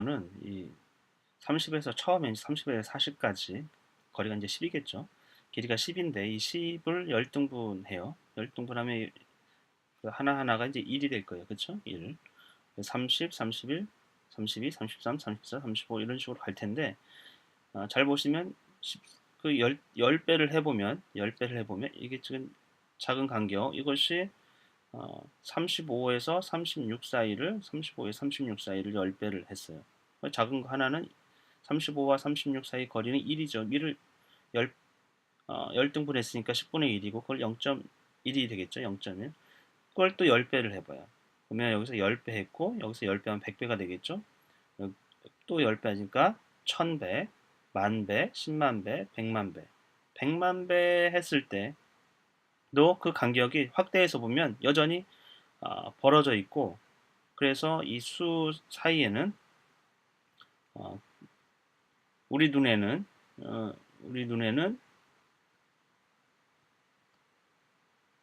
는이 30에서 처음에 30에서 40까지 거리가 이제 10이겠죠. 길이가 10인데 이 10을 열등분해요. 열등분하면 그 하나하나가 이제 1이 될 거예요. 그렇죠? 1. 30, 31, 32, 33, 34, 35 이런 식으로 갈 텐데 어, 잘 보시면 10, 그 10, 10배를 해보면 10배를 해보면 이게 지금 작은 간격 이것이 어, 35에서 36 사이를 35에서 36 사이를 10배를 했어요. 작은 거 하나는 35와 36 사이 거리는 1이죠. 1을 10, 어, 10등분 했으니까 10분의 1이고 그걸 0.1이 되겠죠. 0.1. 그걸 또 10배를 해봐요. 그러면 여기서 10배 했고 여기서 10배 하면 100배가 되겠죠. 또 10배 하니까 1000배, 만배, 10만배, 100만배. 100만배 했을 때도 그 간격이 확대해서 보면 여전히 어, 벌어져 있고 그래서 이 수 사이에는 어, 우리 눈에는 어, 우리 눈에는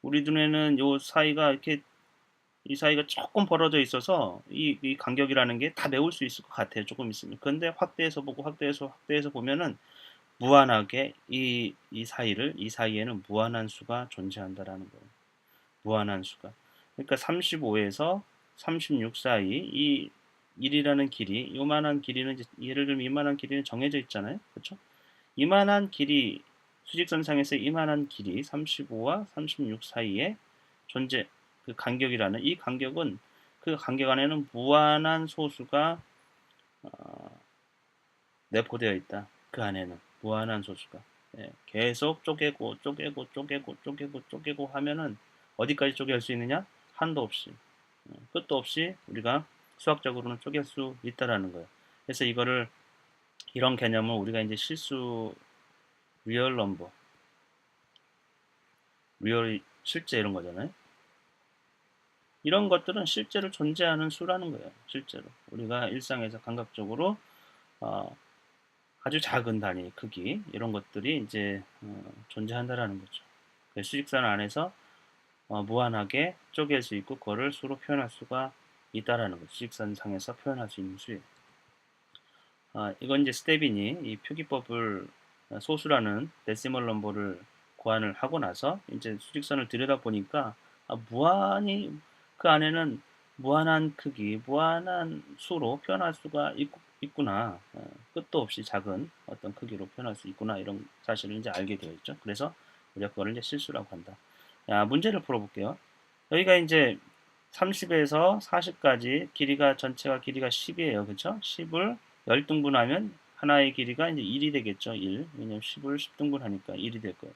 우리 눈에는 요 사이가 이렇게 이 사이가 조금 벌어져 있어서 이, 이 간격이라는 게 다 메울 수 있을 것 같아요. 조금 있으면. 근데 확대해서 보고 확대해서 확대해서 보면은 무한하게 이, 이 사이를 이 사이에는 무한한 수가 존재한다라는 거예요. 무한한 수가. 그러니까 35에서 36 사이 이 1이라는 길이 요만한 길이는 이제 예를 들면 이만한 길이는 정해져 있잖아요. 그렇죠? 이만한 길이 수직선상에서 이만한 길이 35와 36 사이에 존재 그 간격이라는 이 간격은 그 간격 안에는 무한한 소수가 어, 내포되어 있다. 그 안에는 무한한 소수가 예, 계속 쪼개고 쪼개고 쪼개고 쪼개고 쪼개고 하면은 어디까지 쪼갤 수 있느냐? 한도 없이 예, 끝도 없이 우리가 수학적으로는 쪼갤 수 있다라는 거예요. 그래서 이거를 이런 개념을 우리가 이제 실수 리얼 넘버 리얼 실제 이런 거잖아요. 이런 것들은 실제로 존재하는 수라는 거예요. 실제로 우리가 일상에서 감각적으로 어, 아주 작은 단위 크기 이런 것들이 이제 어, 존재한다라는 거죠. 수직선 안에서 어, 무한하게 쪼갤 수 있고 그거를 수로 표현할 수가 있다라는 거죠. 수직선상에서 표현할 수 있는 수예요. 아, 이건 이제 스테빈이 이 표기법을 소수라는 데시멀 넘버를 고안을 하고 나서 이제 수직선을 들여다 보니까 아, 무한히 그 안에는 무한한 크기, 무한한 수로 표현할 수가 있, 구나 어, 끝도 없이 작은 어떤 크기로 표현할 수 있구나 이런 사실을 이제 알게 되어 있죠. 그래서 우리가 그거를 이제 실수라고 한다. 야, 문제를 풀어볼게요. 여기가 이제 30에서 40까지 길이가 전체가 길이가 10이에요. 그렇죠? 10을 10등분하면 하나의 길이가 이제 1이 되겠죠. 1. 왜냐면 10을 10등분 하니까 1이 될 거예요.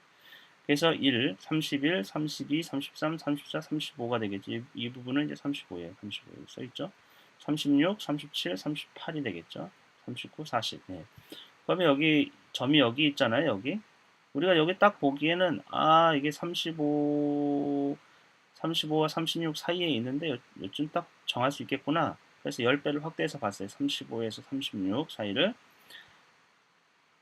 그래서 1, 31, 32, 33, 34, 35가 되겠죠. 이, 이 부분은 이제 35예요. 35 여기 써 있죠. 36, 37, 38이 되겠죠. 39, 40. 네. 그러면 여기 점이 여기 있잖아요. 여기. 우리가 여기 딱 보기에는 아, 이게 35 35와 36 사이에 있는데 요, 요쯤 딱 정할 수 있겠구나. 그래서 10배를 확대해서 봤어요. 35에서 36 사이를.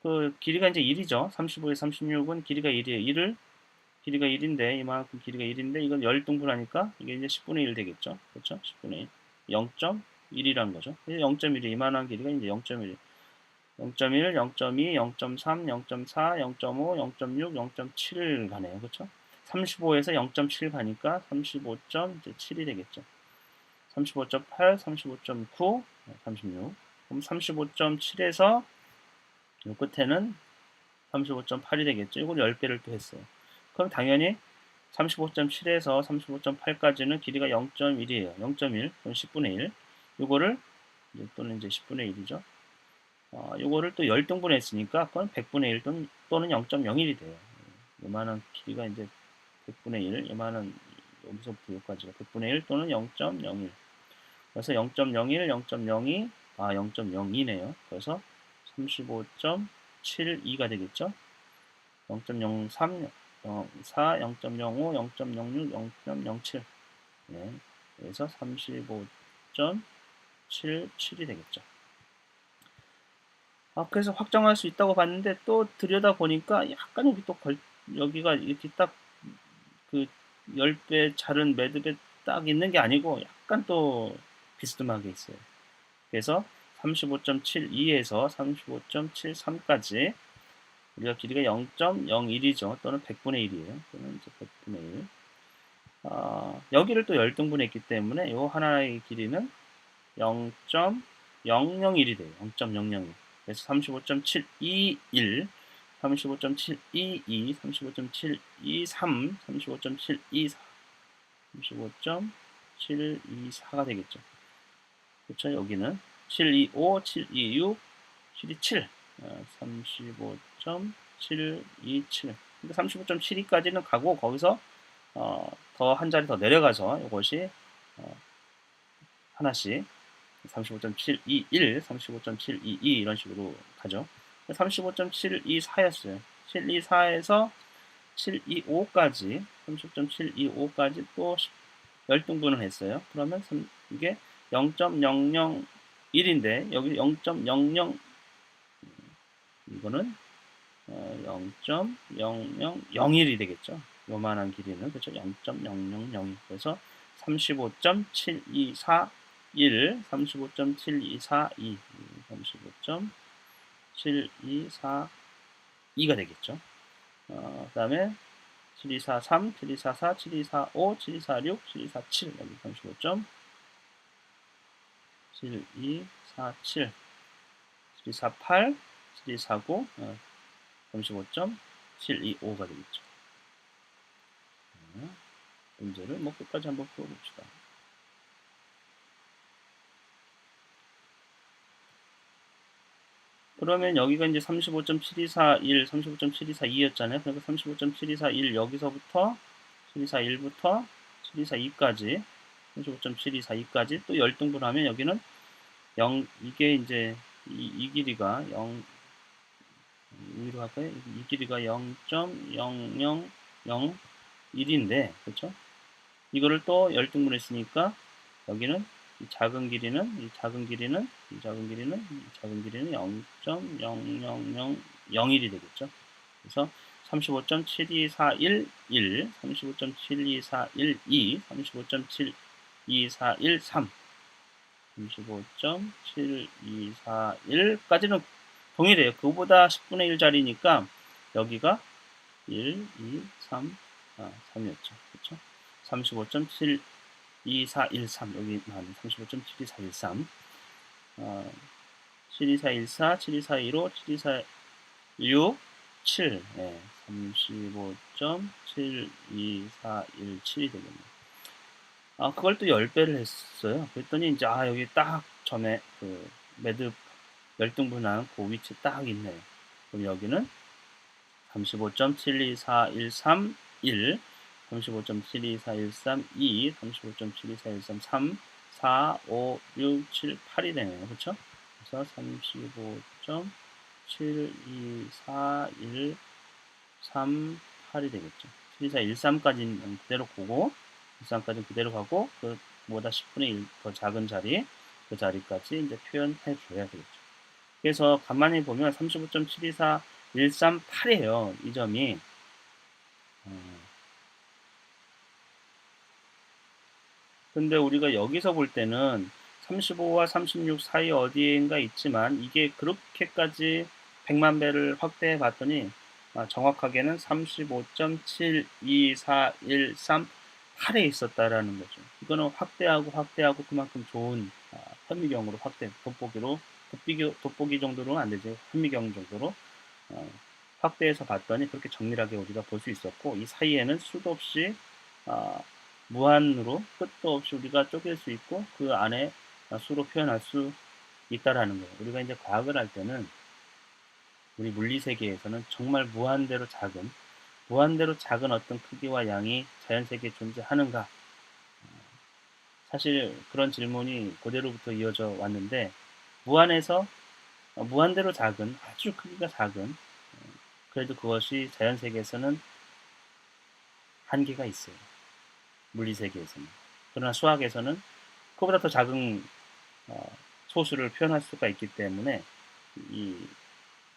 그 길이가 이제 1이죠. 35에서 36은 길이가 1이에요. 1을 길이가 1인데 이만큼 길이가 1인데 이건 10등분하니까 이게 이제 10분의 1 되겠죠. 그렇죠? 10분의 1. 0.1이라는 거죠. 0.1이 이만한 길이가 이제 0.1. 0.1, 0.2, 0.3, 0.4, 0.5, 0.6, 0.7 가네요. 그렇죠? 35에서 0.7 가니까 35.7이 되겠죠. 35.8, 35.9, 36. 그럼 35.7에서 이 끝에는 35.8이 되겠죠. 이걸 10배를 또 했어요. 그럼 당연히 35.7에서 35.8까지는 길이가 0.1이에요. 0.1, 그럼 10분의 1. 이거를 또는 이제 10분의 1이죠. 어, 이거를 또 10등분 했으니까 그건 100분의 1 또는, 또는 0.01이 돼요. 이만한 길이가 이제 100분의 1, 이만한 여기서부터 여기까지가 100분의 1 또는 0.01. 그래서 0.01, 0.02, 아 0.02네요. 그래서 35.72가 되겠죠. 0.03, 04, 0.05, 0.06, 0.07. 네. 그래서 35.77이 되겠죠. 아, 그래서 확정할 수 있다고 봤는데 또 들여다 보니까 약간 여기 또 걸, 여기가 이렇게 딱 그 10배 자른 매듭에 딱 있는 게 아니고 약간 또 비스듬하게 있어요. 그래서 35.72에서 35.73까지 우리가 길이가 0.01이죠. 또는 100분의 1이에요. 또는 이제 100분의 1. 어, 여기를 또 열등분했기 때문에 이 하나의 길이는 0.001이 돼요. 0.001. 그래서 35.721, 35.722, 35.723, 35.724, 35.724가 되겠죠. 그렇죠? 여기는 725, 726, 727, 35.727. 근데 35.72까지는 가고 거기서 어, 더 한 자리 더 내려가서 이것이 어, 하나씩 35.721, 35.722 이런 식으로 가죠. 35.724였어요. 724에서 725까지 30.725까지 또 열등분을 했어요. 그러면 이게 0.001인데 여기 0.00 이거는 0.0001이 되겠죠. 요만한 길이는 그렇죠. 0.0002 그래서 35.724 1, 35.7242, 35.7242가 되겠죠. 어, 그 다음에 7243, 7244, 7245, 7246, 7247 여기 35점 7247, 7248, 7249, 어, 35.725가 되겠죠. 어, 문제를 뭐 끝까지 한번 풀어봅시다. 그러면 여기가 이제 35.7241, 35.7242였잖아요. 그러니까 35.7241 여기서부터 7241부터 7242까지 35.7242까지 또 열등분하면 여기는 0 이게 이제 이, 이 길이가 0 위로 할까요? 이 길이가 0.0001인데 그렇죠? 이거를 또 열등분했으니까 여기는 이 작은 길이는 이 작은 길이는 이 작은 길이는 이 작은 길이는 0.00001이 되겠죠. 그래서 35.72411, 35.72412, 35.72413, 35.7241까지는 동일해요. 그보다 10분의 1짜리니까 여기가 1, 2, 3, 아, 3이었죠. 그렇죠? 35.7 2413 여기 나왔네 35.72413 어, 72414 72415 7246 7 네, 35.72417이 되겠네요. 아 그걸 또 10배를 했어요. 그랬더니 이제 아 여기 딱 점에 그 매듭 열등분한 그 위치 딱 있네요 그럼 여기는 35.72413 35.72413 35.72413 4, 5, 6, 7, 8이 되네요. 그렇죠? 그래서 35.72413 8이 되겠죠. 724113까지는 그대로 보고 13까지 그대로 가고 그보다 10분의 1 더 작은 자리 그 자리까지 이제 표현해 줘야 되겠죠. 그래서 가만히 보면 35.724138이에요. 이 점이 어, 근데 우리가 여기서 볼 때는 35와 36 사이 어디인가 있지만 이게 그렇게까지 100만 배를 확대해 봤더니 아, 정확하게는 35.72413 8에 있었다라는 거죠. 이거는 확대하고 확대하고 그만큼 좋은 아, 현미경으로 확대, 돋보기로 돋보기, 돋보기 정도로는 안 되죠. 현미경 정도로 어, 확대해서 봤더니 그렇게 정밀하게 우리가 볼 수 있었고 이 사이에는 수도 없이 어, 무한으로 끝도 없이 우리가 쪼갤 수 있고 그 안에 수로 표현할 수 있다라는 거예요. 우리가 이제 과학을 할 때는 우리 물리 세계에서는 정말 무한대로 작은 무한대로 작은 어떤 크기와 양이 자연 세계에 존재하는가? 사실 그런 질문이 그대로부터 이어져 왔는데 무한에서 무한대로 작은 아주 크기가 작은 그래도 그것이 자연 세계에서는 한계가 있어요. 물리 세계에서는. 그러나 수학에서는 그보다 더 작은 어, 소수를 표현할 수가 있기 때문에 이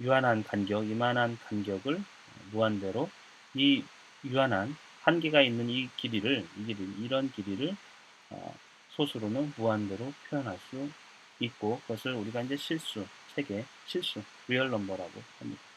유한한 간격, 이만한 간격을 무한대로 이 유한한 한계가 있는 이 길이를 이 길이 이런 길이를 어, 소수로는 무한대로 표현할 수 있고 그것을 우리가 이제 실수, 세계, 실수, 리얼 넘버라고 합니다.